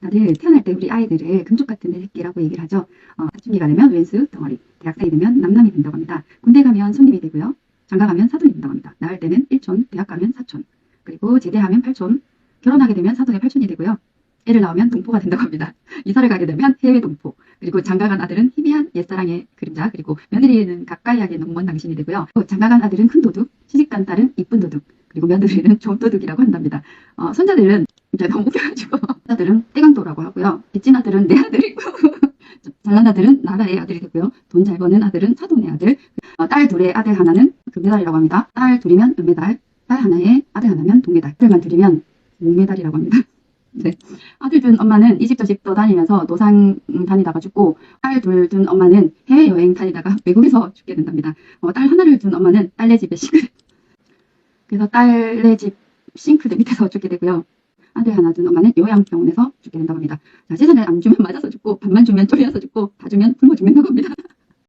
다들 태어날 때 우리 아이들을 금쪽 같은 내 새끼라고 얘기를 하죠. 어, 사춘기가 되면 왼수 덩어리, 대학생이 되면 남남이 된다고 합니다. 군대 가면 손님이 되고요. 장가 가면 사돈이 된다고 합니다. 낳을 때는 1촌, 대학 가면 4촌, 그리고 제대하면 8촌, 결혼하게 되면 사돈의 8촌이 되고요. 애를 낳으면 동포가 된다고 합니다. 이사를 가게 되면 해외 동포, 그리고 장가간 아들은 희미한 옛사랑의 그림자, 그리고 며느리는 가까이 하게 농먼 당신이 되고요. 또 장가간 아들은 큰 도둑, 시집간 딸은 이쁜 도둑, 그리고 며느리는 좀 도둑이라고 한답니다. 어, 손자들은 이제 너무 웃겨가지고 손자들은 떼강도라고 하고요. 빚진 아들은 내 아들이고 잘난 아들은 나라의 아들이 되고요. 돈 잘 버는 아들은 사돈의 아들, 어, 딸 둘의 아들 하나는 금메달이라고 합니다. 딸 둘이면 은메달, 딸 하나에 아들 하나면 동메달, 딸만 둘이면 목메달이라고 합니다. 네. 아들 둔 엄마는 이집저집 떠다니면서 노상 음, 다니다가 죽고 딸 둘 둔 엄마는 해외여행 다니다가 외국에서 죽게 된답니다. 어, 딸 하나를 둔 엄마는 딸네 집에 싱크 그래서 딸네 집 싱크대 밑에서 죽게 되고요. 아들 하나 둔 엄마는 요양병원에서 죽게 된다고 합니다. 자, 재산을 안 주면 맞아서 죽고 반만 주면 쫄려서 죽고 다 주면 굶어 죽는다고 합니다.